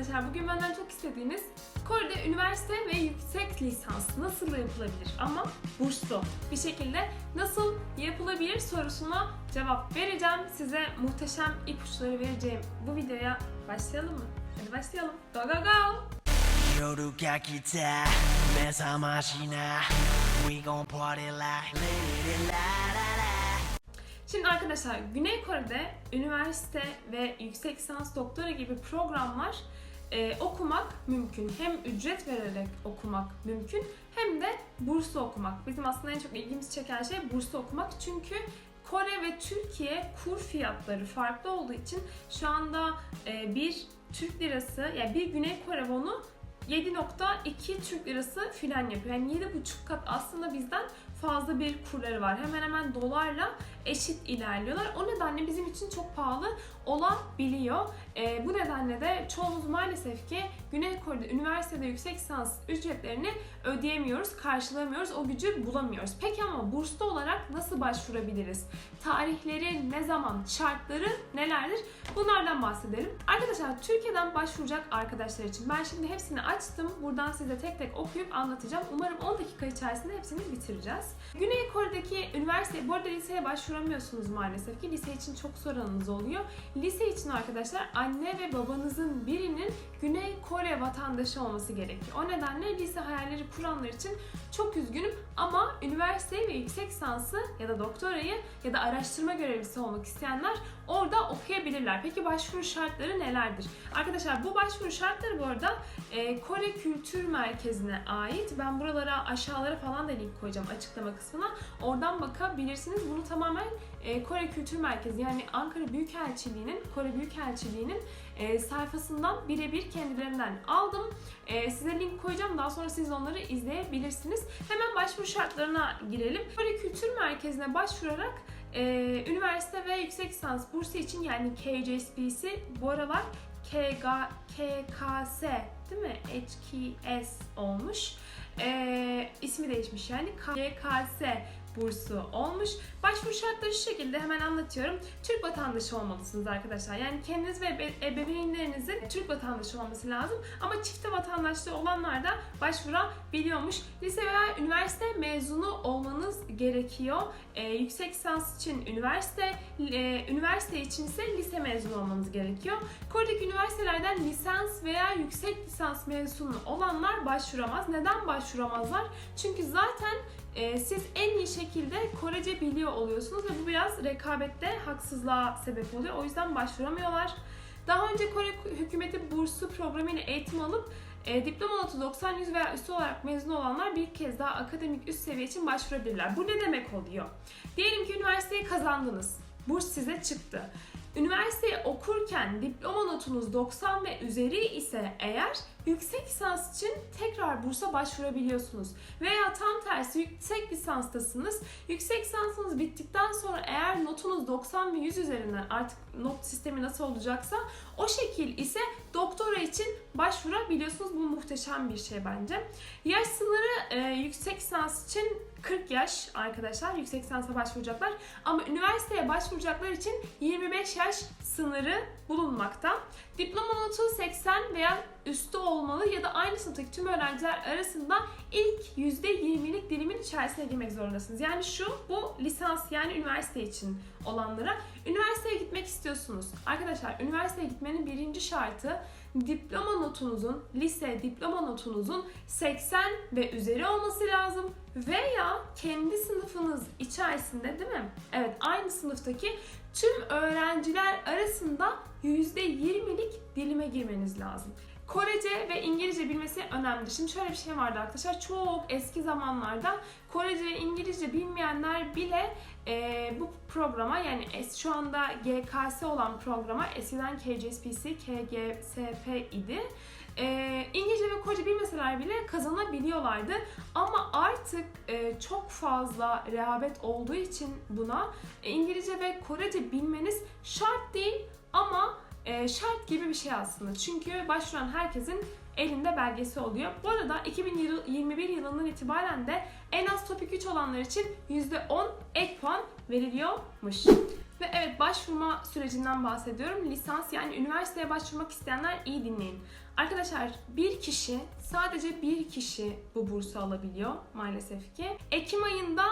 arkadaşlar bugün benden çok istediğiniz Kore'de üniversite ve yüksek lisans nasıl yapılabilir ama burslu bir şekilde nasıl yapılabilir sorusuna cevap vereceğim. Size muhteşem ipuçları vereceğim. Bu videoya başlayalım mı? Hadi başlayalım. Go go go! Şimdi arkadaşlar Güney Kore'de üniversite ve yüksek lisans doktora gibi programlar e, okumak mümkün. Hem ücret vererek okumak mümkün hem de burslu okumak. Bizim aslında en çok ilgimizi çeken şey burslu okumak. Çünkü Kore ve Türkiye kur fiyatları farklı olduğu için şu anda e, bir Türk lirası yani bir Güney Kore wonu 7.2 Türk lirası filan yapıyor. Yani 7,5 kat aslında bizden fazla bir kurları var. Hemen hemen dolarla eşit ilerliyorlar. O nedenle bizim için çok pahalı olabiliyor. Ee, bu nedenle de çoğumuz maalesef ki Güney Kore'de üniversitede yüksek lisans ücretlerini ödeyemiyoruz, karşılamıyoruz, o gücü bulamıyoruz. Peki ama burslu olarak nasıl başvurabiliriz? Tarihleri, ne zaman, şartları nelerdir? Bunlardan bahsedelim. Arkadaşlar Türkiye'den başvuracak arkadaşlar için ben şimdi hepsini açtım. Buradan size tek tek okuyup anlatacağım. Umarım 10 dakika içerisinde hepsini bitireceğiz. Güney Kore'deki üniversite, bu arada liseye başvuramıyorsunuz maalesef ki. Lise için çok soranınız oluyor. Lise için arkadaşlar anne ve babanızın birinin Güney Kore vatandaşı olması gerekiyor. O nedenle lise hayalleri kuranlar için çok üzgünüm ama üniversite ve yüksek lisansı ya da doktorayı ya da araştırma görevlisi olmak isteyenler orada okuyabilirler. Peki başvuru şartları nelerdir? Arkadaşlar bu başvuru şartları bu arada e, Kore Kültür Merkezi'ne ait. Ben buralara aşağılara falan da link koyacağım açıklama kısmına. Oradan bakabilirsiniz. Bunu tamamen e, Kore Kültür Merkezi yani Ankara Büyükelçiliği'nin, Kore Büyükelçiliği'nin e, sayfasından birebir kendilerinden aldım. E, size link koyacağım. Daha sonra siz onları izleyebilirsiniz. Hemen başvuru şartlarına girelim. Kore Kültür Merkezi'ne başvurarak e, üniversite ve yüksek lisans bursu için yani KJSP'si bu aralar KKS değil mi? HKS olmuş. E, ismi değişmiş yani KKS bursu olmuş. Başvuru şartları şu şekilde hemen anlatıyorum. Türk vatandaşı olmalısınız arkadaşlar. Yani kendiniz ve ebe- ebeveynlerinizin Türk vatandaşı olması lazım. Ama çifte vatandaşlığı olanlar da başvurabiliyormuş. Lise veya üniversite mezunu olmanız gerekiyor. Ee, yüksek lisans için üniversite, e, üniversite için ise lise mezunu olmanız gerekiyor. Kore'deki üniversitelerden lisans veya yüksek lisans mezunu olanlar başvuramaz. Neden başvuramazlar? Çünkü zaten e, siz en iyi şekilde Korece biliyor oluyorsunuz ve bu biraz rekabette haksızlığa sebep oluyor. O yüzden başvuramıyorlar. Daha önce Kore hükümeti bursu programıyla eğitim alıp e, diploma notu 90 100 veya üstü olarak mezun olanlar bir kez daha akademik üst seviye için başvurabilirler. Bu ne demek oluyor? Diyelim ki üniversiteyi kazandınız. Burs size çıktı. Üniversiteyi okurken diploma notunuz 90 ve üzeri ise eğer yüksek lisans için tekrar bursa başvurabiliyorsunuz. Veya tam tersi yüksek lisanstasınız. Yüksek lisansınız bittikten sonra eğer notunuz 90 ve 100 üzerinden artık not sistemi nasıl olacaksa o şekil ise doktora için başvurabiliyorsunuz. Bu muhteşem bir şey bence. Yaş sınırı e, yüksek lisans için 40 yaş arkadaşlar yüksek lisansa başvuracaklar. Ama üniversiteye başvuracaklar için 25 yaş sınırı bulunmakta. Diploma notu 80 veya üstü olmalı ya da aynı sınıftaki tüm öğrenciler arasında ilk %20'lik dilimin içerisine girmek zorundasınız. Yani şu bu lisans yani üniversite için olanlara. Üniversiteye gitmek istiyorsunuz. Arkadaşlar üniversiteye gitmenin birinci şartı diploma notunuzun, lise diploma notunuzun 80 ve üzeri olması lazım veya kendi sınıfınız içerisinde değil mi? Evet aynı sınıftaki tüm öğrenciler arasında %20'lik dilime girmeniz lazım. Korece ve İngilizce bilmesi önemli. Şimdi şöyle bir şey vardı arkadaşlar. Çok eski zamanlarda Korece ve İngilizce bilmeyenler bile e, bu programa yani es- şu anda GKS olan programa eskiden KJSPC, KGSP idi. E, İngilizce ve Korece bilmeseler bile kazanabiliyorlardı. Ama artık e, çok fazla rehabet olduğu için buna e, İngilizce ve Korece bilmeniz şart değil ama e, şart gibi bir şey aslında. Çünkü başvuran herkesin elinde belgesi oluyor. Bu arada 2021 yılından itibaren de en az topik 3 olanlar için %10 ek puan veriliyormuş. Ve evet başvurma sürecinden bahsediyorum. Lisans yani üniversiteye başvurmak isteyenler iyi dinleyin. Arkadaşlar bir kişi sadece bir kişi bu bursu alabiliyor maalesef ki. Ekim ayında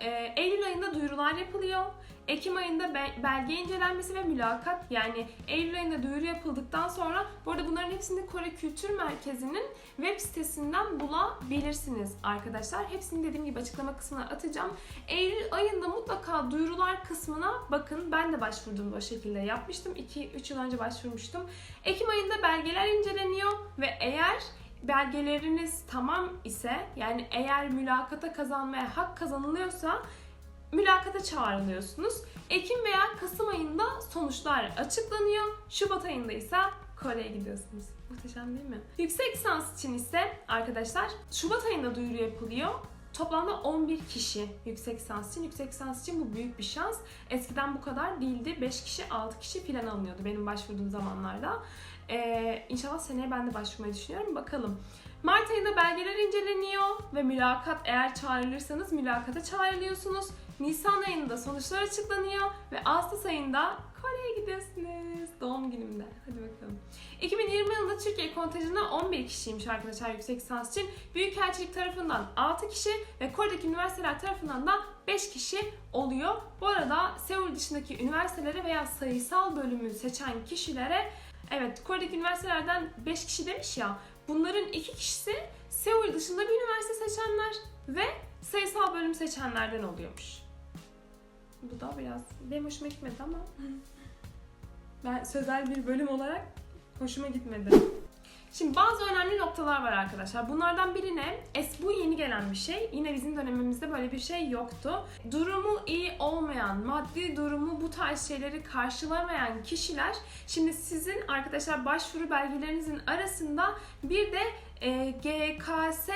e, Eylül ayında duyurular yapılıyor. Ekim ayında be- belge incelenmesi ve mülakat yani Eylül ayında duyuru yapıldıktan sonra bu arada bunların hepsini Kore Kültür Merkezi'nin web sitesinden bulabilirsiniz arkadaşlar. Hepsini dediğim gibi açıklama kısmına atacağım. Eylül ayında mutlaka duyurular kısmına bakın. Ben de başvurdum o şekilde yapmıştım. 2-3 yıl önce başvurmuştum. Ekim ayında belgeler inceleniyor ve eğer belgeleriniz tamam ise yani eğer mülakata kazanmaya hak kazanılıyorsa mülakata çağrılıyorsunuz. Ekim veya Kasım ayında sonuçlar açıklanıyor. Şubat ayında ise Kore'ye gidiyorsunuz. Muhteşem değil mi? Yüksek lisans için ise arkadaşlar Şubat ayında duyuru yapılıyor. Toplamda 11 kişi yüksek lisans için. Yüksek lisans için bu büyük bir şans. Eskiden bu kadar değildi. 5 kişi, 6 kişi falan alınıyordu benim başvurduğum zamanlarda. Ee, inşallah seneye ben de başvurmayı düşünüyorum. Bakalım. Mart ayında belgeler inceleniyor ve mülakat eğer çağrılırsanız mülakata çağrılıyorsunuz. Nisan ayında sonuçlar açıklanıyor ve Ağustos ayında Gidiyorsunuz. Doğum günümde. Hadi bakalım. 2020 yılında Türkiye kontenjanı 11 kişiymiş arkadaşlar yüksek lisans için. Büyükelçilik tarafından 6 kişi ve Kore'deki üniversiteler tarafından da 5 kişi oluyor. Bu arada Seul dışındaki üniversitelere veya sayısal bölümü seçen kişilere evet Kore'deki üniversitelerden 5 kişi demiş ya bunların 2 kişisi Seul dışında bir üniversite seçenler ve sayısal bölüm seçenlerden oluyormuş. Bu da biraz benim hoşuma gitmedi ama ben sözel bir bölüm olarak hoşuma gitmedi. Şimdi bazı önemli noktalar var arkadaşlar. Bunlardan biri ne? Es bu yeni gelen bir şey. Yine bizim dönemimizde böyle bir şey yoktu. Durumu iyi olmayan, maddi durumu bu tarz şeyleri karşılamayan kişiler şimdi sizin arkadaşlar başvuru belgelerinizin arasında bir de e, GKS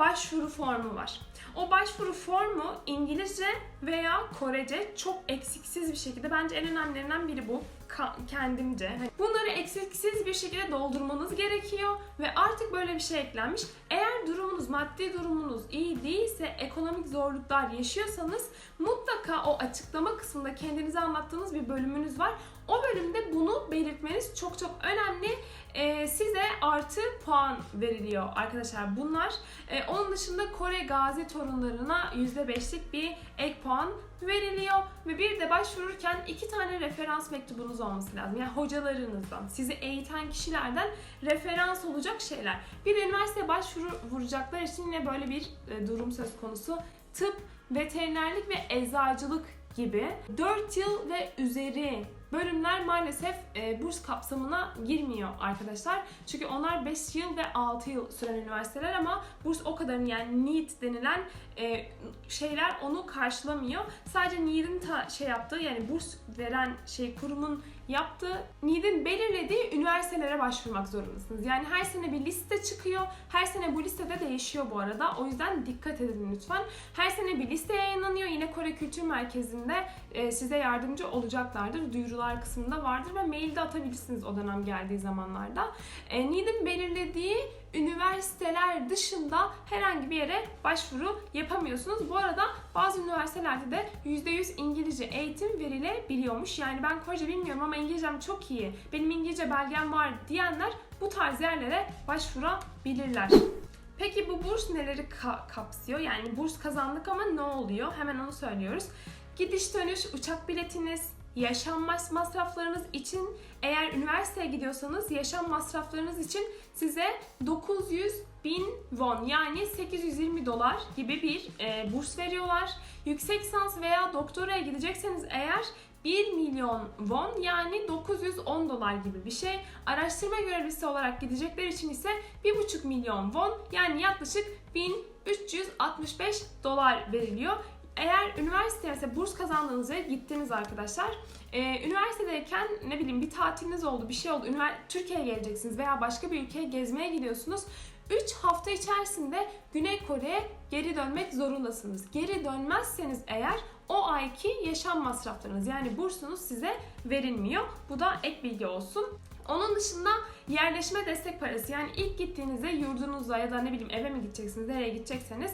başvuru formu var. O başvuru formu İngilizce veya Korece çok eksiksiz bir şekilde bence en önemlilerinden biri bu Ka- kendimce. Hani Bunları eksiksiz bir şekilde doldurmanız gerekiyor ve artık böyle bir şey eklenmiş. Eğer durumunuz, maddi durumunuz iyi değilse, ekonomik zorluklar yaşıyorsanız mutlaka o açıklama kısmında kendinize anlattığınız bir bölümünüz var. O bölümde bunu belirtmeniz çok çok önemli. Ee, size artı puan veriliyor arkadaşlar bunlar. Ee, onun dışında Kore gazi torunlarına %5'lik bir ek puan veriliyor. Ve bir de başvururken iki tane referans mektubunuz olması lazım. Yani hocalarınızdan, sizi eğiten kişilerden referans olacak şeyler. Bir de üniversiteye başvuru vuracaklar için yine böyle bir e, durum söz konusu. Tıp, veterinerlik ve eczacılık gibi 4 yıl ve üzeri bölümler maalesef e, burs kapsamına girmiyor arkadaşlar. Çünkü onlar 5 yıl ve 6 yıl süren üniversiteler ama burs o kadarını yani NEET denilen e, şeyler onu karşılamıyor. Sadece NEET'in ta şey yaptığı yani burs veren şey kurumun yaptığı NEET'in belirlediği üniversitelere başvurmak zorundasınız. Yani her sene bir liste çıkıyor. Her sene bu listede değişiyor bu arada. O yüzden dikkat edin lütfen. Her sene bir liste yayınlanıyor. Yine Kore Kültür Merkezi'nde e, size yardımcı olacaklardır. Duyurular kısmında vardır ve mail de atabilirsiniz o dönem geldiği zamanlarda. E, NEET'in belirlediği üniversiteler dışında herhangi bir yere başvuru yapamıyorsunuz. Bu arada bazı üniversitelerde de %100 İngilizce eğitim verilebiliyormuş. Yani ben Korece bilmiyorum ama İngilizcem çok iyi, benim İngilizce belgem var diyenler bu tarz yerlere başvurabilirler. Peki bu burs neleri ka- kapsıyor? Yani burs kazandık ama ne oluyor? Hemen onu söylüyoruz. Gidiş dönüş uçak biletiniz, yaşam mas- masraflarınız için eğer üniversiteye gidiyorsanız yaşam masraflarınız için size 900 bin won yani 820 dolar gibi bir e, burs veriyorlar. Yüksek lisans veya doktoraya gidecekseniz eğer 1 milyon won yani 910 dolar gibi bir şey. Araştırma görevlisi olarak gidecekler için ise 1,5 milyon won yani yaklaşık 1365 dolar veriliyor. Eğer üniversiteye mesela burs kazandığınız ve gittiniz arkadaşlar. E, üniversitedeyken ne bileyim bir tatiliniz oldu, bir şey oldu. Türkiye'ye geleceksiniz veya başka bir ülkeye gezmeye gidiyorsunuz. 3 hafta içerisinde Güney Kore'ye geri dönmek zorundasınız. Geri dönmezseniz eğer o ayki yaşam masraflarınız yani bursunuz size verilmiyor. Bu da ek bilgi olsun. Onun dışında yerleşme destek parası yani ilk gittiğinizde yurdunuza ya da ne bileyim eve mi gideceksiniz, nereye gidecekseniz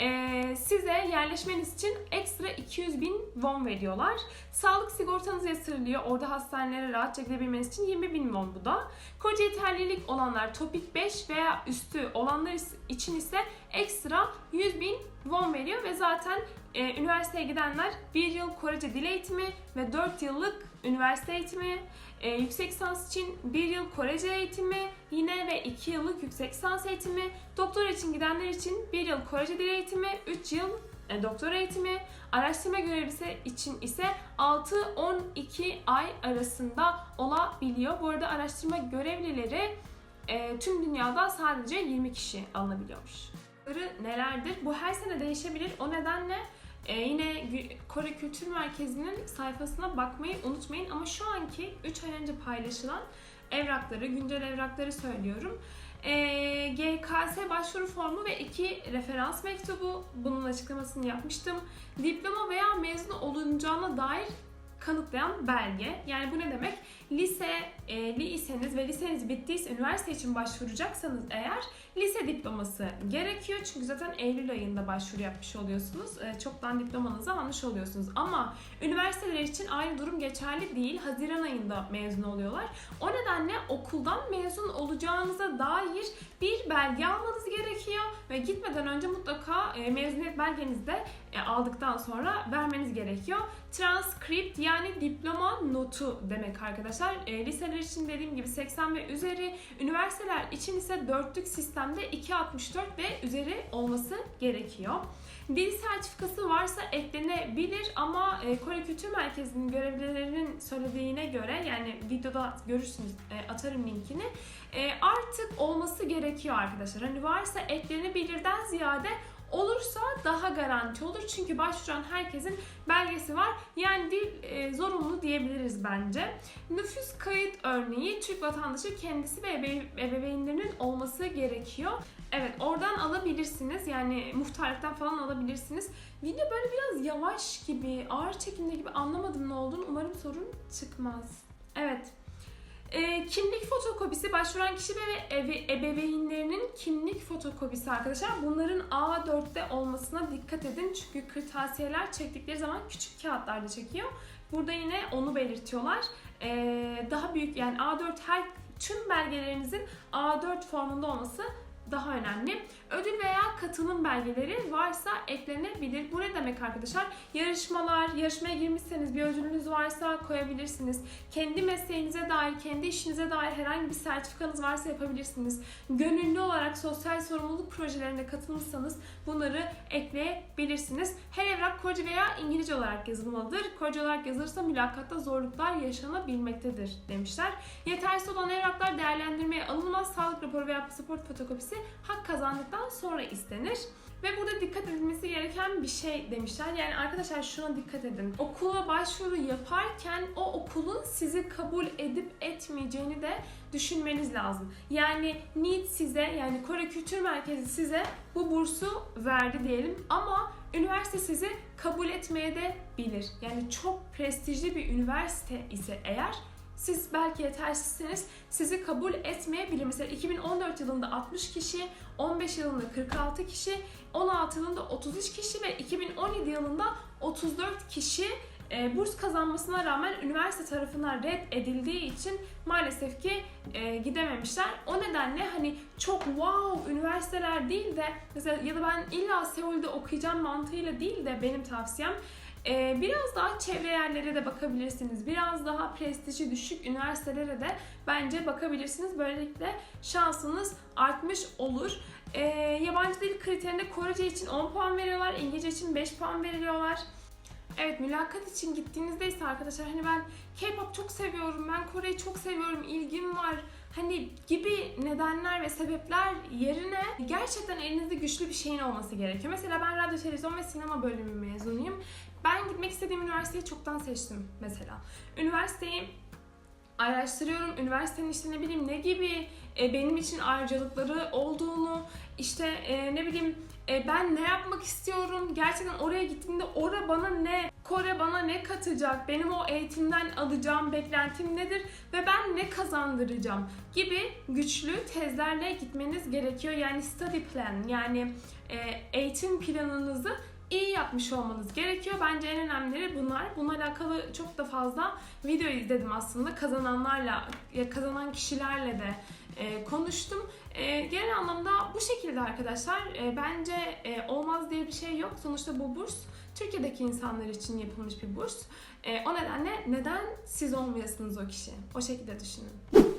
eee, size yerleşmeniz için ekstra 200 bin won veriyorlar. Sağlık sigortanız yatırılıyor. Orada hastanelere rahatça gidebilmeniz için 20 bin won bu da. Koca yeterlilik olanlar topik 5 veya üstü olanlar için ise ekstra 100 bin won veriyor ve zaten e, üniversiteye gidenler 1 yıl Korece dil eğitimi ve 4 yıllık üniversite eğitimi, e, yüksek lisans için 1 yıl Korece eğitimi yine ve 2 yıllık yüksek lisans eğitimi, doktora için gidenler için 1 yıl Korece dil eğitimi, 3 yıl e, doktora eğitimi, araştırma görevlisi için ise 6-12 ay arasında olabiliyor. Bu arada araştırma görevlileri e, tüm dünyada sadece 20 kişi alınabiliyormuş. Nelerdir? Bu her sene değişebilir. O nedenle e, yine Kore Kültür Merkezi'nin sayfasına bakmayı unutmayın. Ama şu anki 3 ay önce paylaşılan evrakları, güncel evrakları söylüyorum. E, GKS başvuru formu ve iki referans mektubu. Bunun açıklamasını yapmıştım. Diploma veya mezun olunacağına dair kanıtlayan belge. Yani bu ne demek? Lise, e, liseniz ve liseniz bittiyse üniversite için başvuracaksanız eğer lise diploması gerekiyor. Çünkü zaten Eylül ayında başvuru yapmış oluyorsunuz. E, çoktan diplomanızı almış oluyorsunuz. Ama üniversiteler için aynı durum geçerli değil. Haziran ayında mezun oluyorlar. O nedenle okuldan mezun olacağınıza dair bir belge almanız gerekiyor ve gitmeden önce mutlaka e, mezuniyet belgenizi de e, aldıktan sonra vermeniz gerekiyor. Transkript yani diploma notu demek arkadaşlar. E, liseler için dediğim gibi 80 ve üzeri, üniversiteler için ise dörtlük sistemde 264 ve üzeri olması gerekiyor. Dil sertifikası varsa eklenebilir ama e, Kore Kültür Merkezi'nin görevlilerinin söylediğine göre yani videoda görürsünüz e, atarım linkini e, artık olması gerekiyor arkadaşlar. Hani varsa eklenebilirden ziyade olursa daha garanti olur. Çünkü başvuran herkesin belgesi var. Yani dil e, zorunlu diyebiliriz bence. Nüfus kayıt örneği Türk vatandaşı kendisi ve ebe- ebeveynlerinin olması gerekiyor. Evet oradan alabilirsiniz. Yani muhtarlıktan falan alabilirsiniz. Video böyle biraz yavaş gibi, ağır çekimde gibi anlamadım ne olduğunu. Umarım sorun çıkmaz. Evet. E, kimlik fotokopisi başvuran kişi ve ebe- ebeveynlerinin kimlik fotokopisi arkadaşlar. Bunların A4'te olmasına dikkat edin. Çünkü kırtasiyeler çektikleri zaman küçük kağıtlarda çekiyor. Burada yine onu belirtiyorlar. E, daha büyük yani A4 her tüm belgelerinizin A4 formunda olması daha önemli. Ödül veya katılım belgeleri varsa eklenebilir. Bu ne demek arkadaşlar? Yarışmalar, yarışmaya girmişseniz bir ödülünüz varsa koyabilirsiniz. Kendi mesleğinize dair, kendi işinize dair herhangi bir sertifikanız varsa yapabilirsiniz. Gönüllü olarak sosyal sorumluluk projelerine katılmışsanız bunları ekleyebilirsiniz. Her evrak Korece veya İngilizce olarak yazılmalıdır. Korece olarak yazılırsa mülakatta zorluklar yaşanabilmektedir demişler. Yetersiz olan evraklar değerlendirmeye alınmaz. Sağlık raporu veya pasaport fotokopisi hak kazandıktan sonra istenir. Ve burada dikkat edilmesi gereken bir şey demişler. Yani arkadaşlar şuna dikkat edin. Okula başvuru yaparken o okulun sizi kabul edip etmeyeceğini de düşünmeniz lazım. Yani NEET size yani Kore Kültür Merkezi size bu bursu verdi diyelim ama üniversite sizi kabul etmeye de bilir. Yani çok prestijli bir üniversite ise eğer siz belki yetersizsiniz, sizi kabul etmeyebilir. Mesela 2014 yılında 60 kişi, 15 yılında 46 kişi, 16 yılında 33 kişi ve 2017 yılında 34 kişi e, burs kazanmasına rağmen üniversite tarafından red edildiği için maalesef ki e, gidememişler. O nedenle hani çok wow üniversiteler değil de mesela ya da ben illa Seul'de okuyacağım mantığıyla değil de benim tavsiyem biraz daha çevre yerlere de bakabilirsiniz. Biraz daha prestiji düşük üniversitelere de bence bakabilirsiniz. Böylelikle şansınız artmış olur. Ee, yabancı dil kriterinde Korece için 10 puan veriyorlar, İngilizce için 5 puan veriyorlar. Evet mülakat için gittiğinizde ise arkadaşlar hani ben K-pop çok seviyorum, ben Kore'yi çok seviyorum, ilgim var hani gibi nedenler ve sebepler yerine gerçekten elinizde güçlü bir şeyin olması gerekiyor. Mesela ben radyo, televizyon ve sinema bölümü mezunuyum. Ben gitmek istediğim üniversiteyi çoktan seçtim mesela. Üniversiteyi araştırıyorum. Üniversitenin işte ne bileyim ne gibi e, benim için ayrıcalıkları olduğunu, işte e, ne bileyim e, ben ne yapmak istiyorum, gerçekten oraya gittiğimde ora bana ne, Kore bana ne katacak, benim o eğitimden alacağım beklentim nedir ve ben ne kazandıracağım gibi güçlü tezlerle gitmeniz gerekiyor. Yani study plan yani e, eğitim planınızı iyi yapmış olmanız gerekiyor. Bence en önemlileri bunlar. Bununla alakalı çok da fazla video izledim aslında. Kazananlarla, ya kazanan kişilerle de e, konuştum. E, genel anlamda bu şekilde arkadaşlar. E, bence e, olmaz diye bir şey yok. Sonuçta bu burs Türkiye'deki insanlar için yapılmış bir burs. E, o nedenle neden siz olmayasınız o kişi? O şekilde düşünün.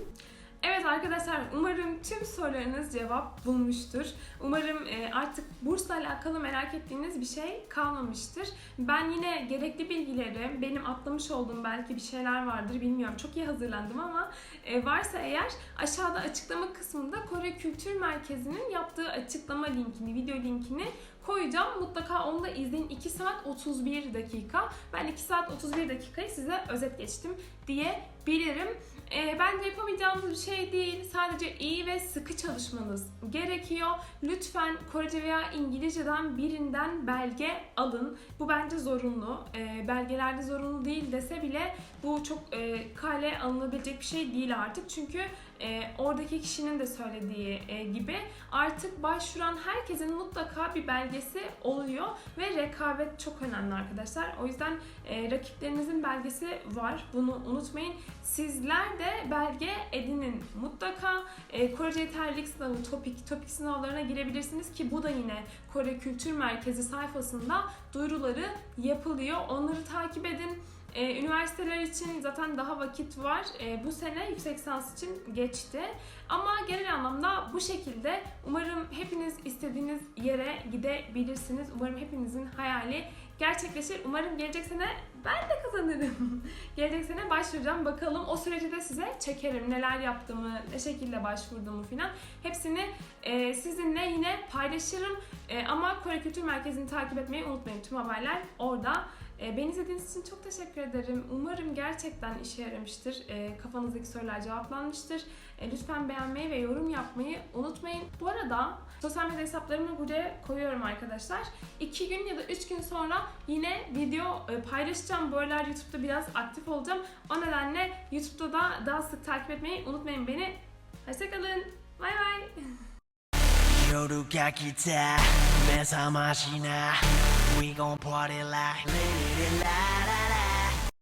Arkadaşlar umarım tüm sorularınız cevap bulmuştur. Umarım e, artık bursla alakalı merak ettiğiniz bir şey kalmamıştır. Ben yine gerekli bilgileri, benim atlamış olduğum belki bir şeyler vardır bilmiyorum. Çok iyi hazırlandım ama e, varsa eğer aşağıda açıklama kısmında Kore Kültür Merkezi'nin yaptığı açıklama linkini, video linkini koyacağım. Mutlaka onu da izleyin. 2 saat 31 dakika. Ben 2 saat 31 dakikayı size özet geçtim diyebilirim. E, bence yapamayacağınız bir şey değil. Sadece iyi ve sıkı çalışmanız gerekiyor. Lütfen Korece veya İngilizceden birinden belge alın. Bu bence zorunlu. E, belgelerde zorunlu değil dese bile bu çok e, kale alınabilecek bir şey değil artık. Çünkü e, oradaki kişinin de söylediği e, gibi artık başvuran herkesin mutlaka bir belgesi oluyor ve rekabet çok önemli arkadaşlar. O yüzden e, rakiplerinizin belgesi var. Bunu unutmayın. Sizler de belge edinin mutlaka. E, Korece yeterlilik sınavı, topik, topik sınavlarına girebilirsiniz ki bu da yine Kore Kültür Merkezi sayfasında duyuruları yapılıyor. Onları takip edin. Ee, üniversiteler için zaten daha vakit var. Ee, bu sene yüksek lisans için geçti. Ama genel anlamda bu şekilde umarım hepiniz istediğiniz yere gidebilirsiniz. Umarım hepinizin hayali gerçekleşir. Umarım gelecek sene ben de kazanırım. gelecek sene başvuracağım. Bakalım o süreci de size çekerim. Neler yaptığımı, ne şekilde başvurduğumu falan. Hepsini e, sizinle yine paylaşırım. E, ama Kore Kültür Merkezi'ni takip etmeyi unutmayın. Tüm haberler orada. Ee, beni izlediğiniz için çok teşekkür ederim. Umarım gerçekten işe yaramıştır. Ee, kafanızdaki sorular cevaplanmıştır. Ee, lütfen beğenmeyi ve yorum yapmayı unutmayın. Bu arada sosyal medya hesaplarımı buraya koyuyorum arkadaşlar. 2 gün ya da 3 gün sonra yine video e, paylaşacağım. Bu aralar YouTube'da biraz aktif olacağım. O nedenle YouTube'da da daha sık takip etmeyi unutmayın beni. Hoşçakalın. Bay bay. 夜が来て目覚ましな We gon' party like Lady Lada